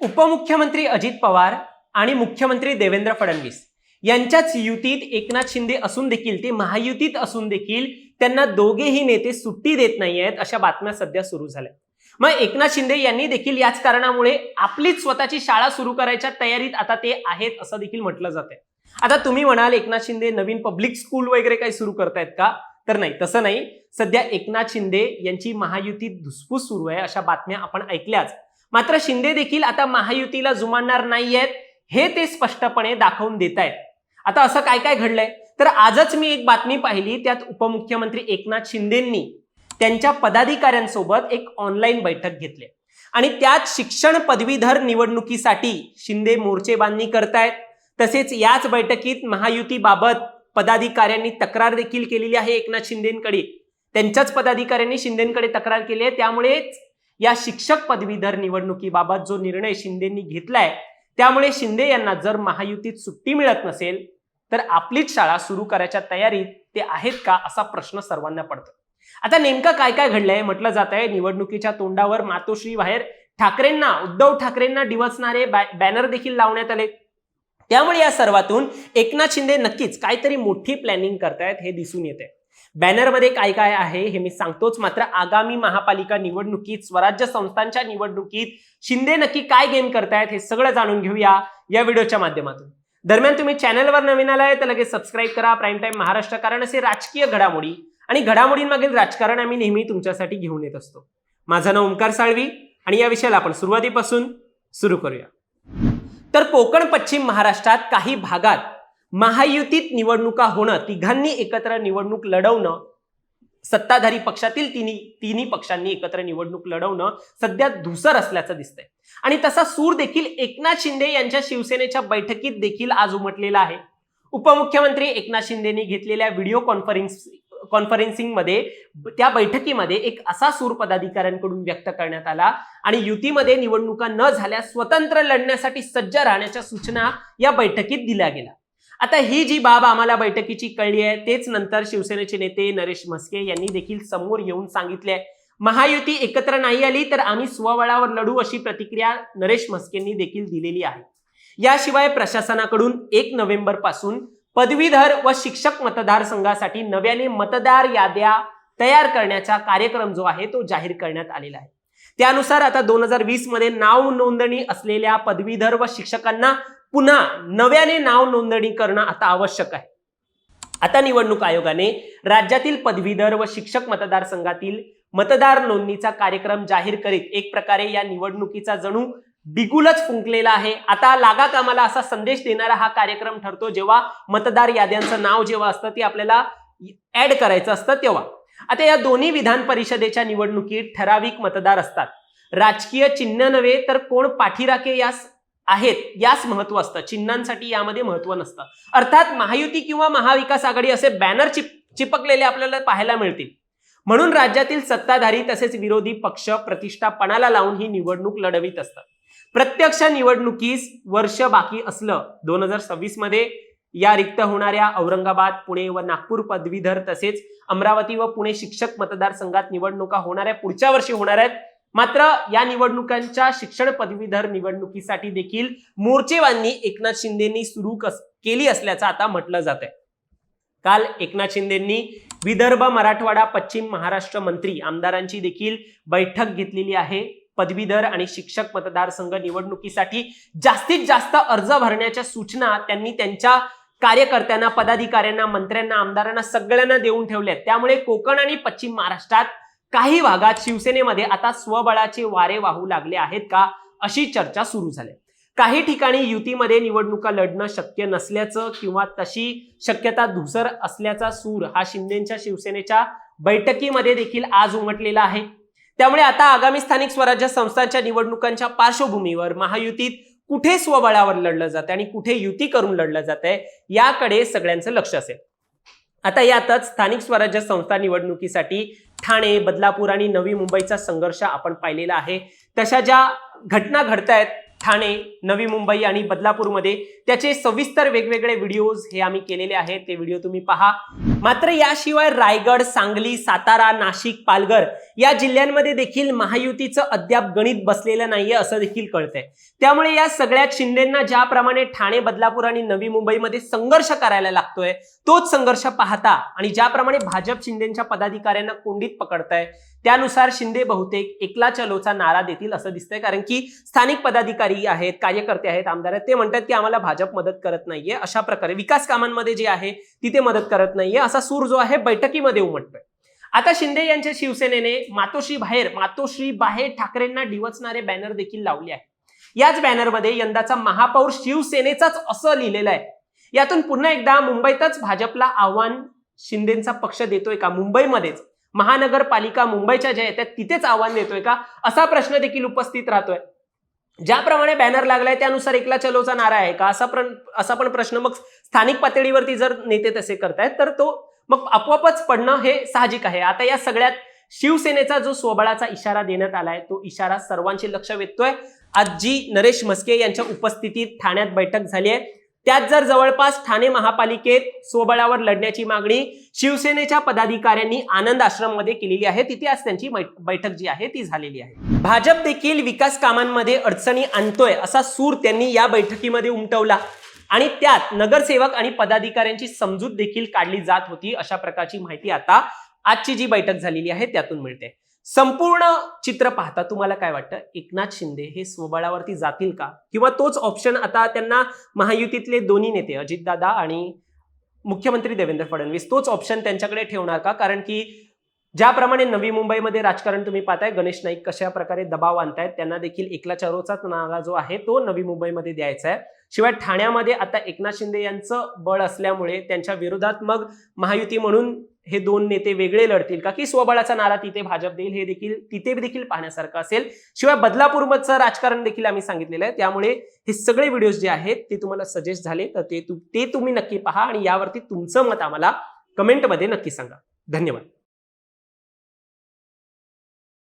उपमुख्यमंत्री अजित पवार आणि मुख्यमंत्री देवेंद्र फडणवीस. यांच्याच युतीत एकनाथ शिंदे असून देखील ते महायुतीत असून देखील त्यांना दोघेही नेते सुट्टी देत नाही आहेत अशा बातम्या सध्या सुरू झाल्या मग एकनाथ शिंदे यांनी देखील याच कारणामुळे आपलीच स्वतःची शाळा सुरू करायच्या तयारीत आता ते आहेत असं देखील म्हटलं जातंय आता तुम्ही म्हणाल एकनाथ शिंदे नवीन पब्लिक स्कूल वगैरे काही सुरू करतायत का? तर नाही तसं नाही. सध्या एकनाथ शिंदे यांची महायुतीत धुसफूस सुरू आहे अशा बातम्या आपण ऐकल्याच. मात्र शिंदे देखील आता महायुतीला जुमानणार नाहीयेत हे ते स्पष्टपणे दाखवून देत आहेत आता असं काय काय घडलंय? तर आजच मी एक बातमी पाहिली त्यात उपमुख्यमंत्री एकनाथ शिंदेंनी त्यांच्या पदाधिकाऱ्यांसोबत एक ऑनलाईन बैठक घेतली. आणि त्यात शिक्षण पदवीधर निवडणुकीसाठी शिंदे मोर्चे बांधणी करतायत. तसेच याच बैठकीत महायुतीबाबत पदाधिकाऱ्यांनी तक्रार देखील केलेली आहे एकनाथ शिंदेकडे. त्यांच्याच पदाधिकाऱ्यांनी शिंदेकडे तक्रार केली आहे. त्यामुळेच या शिक्षक पदवीधर निवडणुकीबाबत जो निर्णय शिंदेंनी घेतलाय त्यामुळे शिंदे यांना जर महायुतीत सुट्टी मिळत नसेल तर आपलीच शाळा सुरू करायच्या तयारीत ते आहेत का असा प्रश्न सर्वांना पडतो. आता नेमकं काय काय घडलंय म्हटलं जात आहे निवडणुकीच्या तोंडावर मातोश्री बाहेर ठाकरेंना उद्धव ठाकरेंना डिवचणारे बॅनर देखील लावण्यात आले. त्यामुळे या सर्वातून एकनाथ शिंदे नक्कीच काहीतरी मोठी प्लॅनिंग करतायत हे दिसून येते बॅनरमध्ये काय काय आहे हे मी सांगतोच. मात्र आगामी महापालिका निवडणुकीत स्वराज्य संस्थांच्या निवडणुकीत शिंदे नक्की काय गेम करतायत हे सगळं जाणून घेऊया या व्हिडिओच्या माध्यमातून. दरम्यान तुम्ही चॅनलवर नवीन आलाय तर लगेच सबस्क्राईब करा. प्राईम टाईम महाराष्ट्र कारण असे राजकीय घडामोडी आणि घडामोडींमागील राजकारण आम्ही नेहमी तुमच्यासाठी घेऊन येत असतो. माझं नाव ओंकार साळवी आणि या विषयाला आपण सुरुवातीपासून सुरू करूया. तर कोकण पश्चिम महाराष्ट्रात काही भागात महायुतीत निवडणुका होणं तिघांनी एकत्र निवडणूक लढवणं सत्ताधारी पक्षातील तिन्ही तिन्ही पक्षांनी एकत्र निवडणूक लढवणं सध्या धुसर असल्याचं दिसतंय. आणि तसा सूर देखील एकनाथ शिंदे यांच्या शिवसेनेच्या बैठकीत देखील आज उमटलेला आहे. उपमुख्यमंत्री एकनाथ शिंदेनी घेतलेल्या व्हिडिओ कॉन्फरन्स कॉन्फरन्सिंगमध्ये त्या बैठकीमध्ये एक असा सूर पदाधिकाऱ्यांकडून व्यक्त करण्यात आला आणि युतीमध्ये निवडणुका न झाल्या स्वतंत्र लढण्यासाठी सज्ज राहण्याच्या सूचना या बैठकीत दिल्या गेल्या. आता ही जी बाब आम्हाला बैठकीची कळली आहे तेच नंतर शिवसेनेचे नेते नरेश म्हस्के यांनी देखील समोर येऊन सांगितले महायुती एकत्र नाही आली तर आम्ही स्वबळावर लढू अशी प्रतिक्रिया नरेश म्हस्केंनी देखील दिलेली आहे. याशिवाय प्रशासनाकडून एक नोव्हेंबरपासून पदवीधर व शिक्षक मतदारसंघासाठी नव्याने मतदार याद्या तयार करण्याचा कार्यक्रम जो आहे तो जाहीर करण्यात आलेला आहे. त्यानुसार आता दोन हजार वीसमध्ये नाव नोंदणी असलेल्या पदवीधर व शिक्षकांना पुन्हा नव्याने नाव नोंदणी करणं आता आवश्यक आहे. आता निवडणूक आयोगाने राज्यातील पदवीधर व शिक्षक मतदारसंघातील मतदार नोंदणीचा कार्यक्रम जाहीर करीत एक प्रकारे या निवडणुकीचा जणू बिगुलच फुंकलेला आहे. आता लागा कामाला असा संदेश देणारा हा कार्यक्रम ठरतो जेव्हा मतदार याद्यांचं नाव जेव्हा असतं ते आपल्याला ऍड करायचं असतं तेव्हा. आता या दोन्ही विधान परिषदेच्या निवडणुकीत ठराविक मतदार असतात. राजकीय चिन्ह नव्हे तर कोण पाठीराखे यास आहेत. यास महत्त्व असतं. चिन्हांसाठी यामध्ये महत्त्व नसतं. अर्थात महायुती किंवा महाविकास आघाडी असे बॅनर चिप चिपकलेले आपल्याला पाहायला मिळतील. म्हणून राज्यातील सत्ताधारी तसेच विरोधी पक्ष प्रतिष्ठापणाला लावून ही निवडणूक लढवित असतात. प्रत्यक्ष निवडणुकीस वर्ष बाकी असलं दोन हजार सव्वीसमध्ये या रिक्त होणाऱ्या औरंगाबाद पुणे व नागपूर पदवीधर तसेच अमरावती व पुणे शिक्षक मतदारसंघात निवडणुका होणाऱ्या पुढच्या वर्षी होणार आहेत. मात्र या निवडणुकांच्या शिक्षण पदवीधर निवडणुकीसाठी देखील मोर्चेवांनी एकनाथ शिंदेनी सुरू कस केली असल्याचं आता म्हटलं जात आहे काल एकनाथ शिंदेंनी विदर्भ मराठवाडा पश्चिम महाराष्ट्र मंत्री आमदारांची देखील बैठक घेतलेली आहे. पदवीधर आणि शिक्षक मतदारसंघ निवडणुकीसाठी जास्तीत जास्त अर्ज भरण्याच्या सूचना त्यांनी त्यांच्या कार्यकर्त्यांना पदाधिकाऱ्यांना मंत्र्यांना आमदारांना सगळ्यांना देऊन ठेवल्या त्यामुळे कोकण आणि पश्चिम महाराष्ट्रात काही भागात शिवसेनेमध्ये आता स्वबळाचे वारे वाहू लागले आहेत का अशी चर्चा सुरू झाली. काही ठिकाणी युतीमध्ये निवडणुका लढणं शक्य नसल्याचं किंवा तशी शक्यता धुसर असल्याचा सूर हा शिंदेच्या शिवसेनेच्या बैठकीमध्ये देखील आज उमटलेला आहे. त्यामुळे आता आगामी स्थानिक स्वराज्य संस्थांच्या निवडणुकांच्या पार्श्वभूमीवर महायुतीत कुठे स्वबळावर लढलं जाते आणि कुठे युती करून लढलं जात आहे याकडे सगळ्यांचं लक्ष असेल. आता यातच स्थानिक स्वराज्य संस्था निवडणुकीसाठी ठाणे बदलापूर आणि नवी मुंबईचा संघर्ष आपण पाहिलेला आहे. तशा ज्या घटना घडतायत ठाणे नवी मुंबई आणि बदलापूरमध्ये त्याचे सविस्तर वेगवेगळे व्हिडिओज हे आम्ही केलेले आहेत. ते व्हिडिओ तुम्ही पहा. मात्र याशिवाय रायगड सांगली सातारा नाशिक पालघर या जिल्ह्यांमध्ये देखील महायुतीचं अद्याप गणित बसलेलं नाहीये असं देखील कळतंय. त्यामुळे या सगळ्यात शिंदेंना ज्याप्रमाणे ठाणे बदलापूर आणि नवी मुंबईमध्ये संघर्ष करायला लागतोय तोच संघर्ष पाहता आणि ज्याप्रमाणे भाजप शिंदेच्या पदाधिकाऱ्यांना कोंडीत पकडताय त्यानुसार शिंदे बहुतेक एकला चलोचा नारा देतील असं दिसतंय. कारण की स्थानिक पदाधिकारी आहेत कार्यकर्ते आहेत आमदार आहेत ते म्हणतात की आम्हाला भाजप मदत करत नाहीये. अशा प्रकारे विकास कामांमध्ये जे आहे तिथे मदत करत नाहीये. असा सूर जो आहे बैठकीमध्ये उमटतोय. आता शिंदे यांच्या शिवसेनेने मातोश्री बाहेर मातोश्री बाहेर ठाकरेंना डिवचणारे बॅनर देखील लावले आहे याच बॅनरमध्ये यंदाचा महापौर शिवसेनेचाच असं लिहिलेलं आहे. यातून पुन्हा एकदा मुंबईतच भाजपला आव्हान शिंदेचा पक्ष देतोय का? मुंबईमध्येच. महानगरपालिका मुंबईच्या ज्या येतात तिथेच आव्हान देतोय का? असा प्रश्न देखील उपस्थित राहतोय. ज्याप्रमाणे बॅनर लागलाय त्यानुसार एकला चलोचा नारा आहे का? असा प्र असा पण प्रश्न. मग स्थानिक पातळीवरती जर नेते तसे करतायत तर तो मग आपोआपच पडणं हे साहजिक आहे. आता या सगळ्यात शिवसेनेचा जो स्वबळाचा इशारा देण्यात आलाय तो इशारा सर्वांचे लक्ष वेधतोय. आज जी नरेश म्हस्के यांच्या उपस्थितीत ठाण्यात बैठक झाली आहे. त्यात जर जवळपास ठाणे महापालिकेत स्वबळावर लढण्याची मागणी शिवसेनेच्या पदाधिकाऱ्यांनी आनंद आश्रममध्ये केलेली आहे. तिथे आज त्यांची बैठक जी आहे ती झालेली आहे. भाजप देखील विकास कामांमध्ये अडचणी आणतोय असा सूर त्यांनी या बैठकीमध्ये उमटवला. आणि त्यात नगरसेवक आणि पदाधिकाऱ्यांची समजूत देखील काढली जात होती अशा प्रकारची माहिती आता आजची जी बैठक झालेली आहे त्यातून मिळते. संपूर्ण चित्र पाहता तुम्हाला काय वाटतं? एकनाथ शिंदे हे स्वबळावरती जातील का? किंवा तोच ऑप्शन आता त्यांना महायुतीतले दोन्ही नेते अजितदादा आणि मुख्यमंत्री देवेंद्र फडणवीस तोच ऑप्शन त्यांच्याकडे ठेवणार का? कारण की ज्याप्रमाणे नवी मुंबईमध्ये राजकारण तुम्ही पाहताय गणेश नाईक कशा प्रकारे दबाव आणतायत त्यांना देखील एकला चरोचाच नारा जो आहे तो नवी मुंबईमध्ये द्यायचा आहे. शिवाय ठाण्यामध्ये आता एकनाथ शिंदे यांचं बळ असल्यामुळे त्यांच्या विरोधात मग महायुती म्हणून हे दोन नेते वेगळे लढतील का? की स्वबळाचा नारा तिथे भाजप देईल हे देखील तिथे देखील पाहण्यासारखं असेल. शिवाय बदलापूरमधचं राजकारण देखील आम्ही सांगितलेलं आहे. त्यामुळे हे सगळे व्हिडिओज जे आहेत ते तुम्हाला सजेस्ट झाले. तर ते ते तुम्ही नक्की पहा आणि यावरती तुमचं मत आम्हाला कमेंटमध्ये नक्की सांगा. धन्यवाद.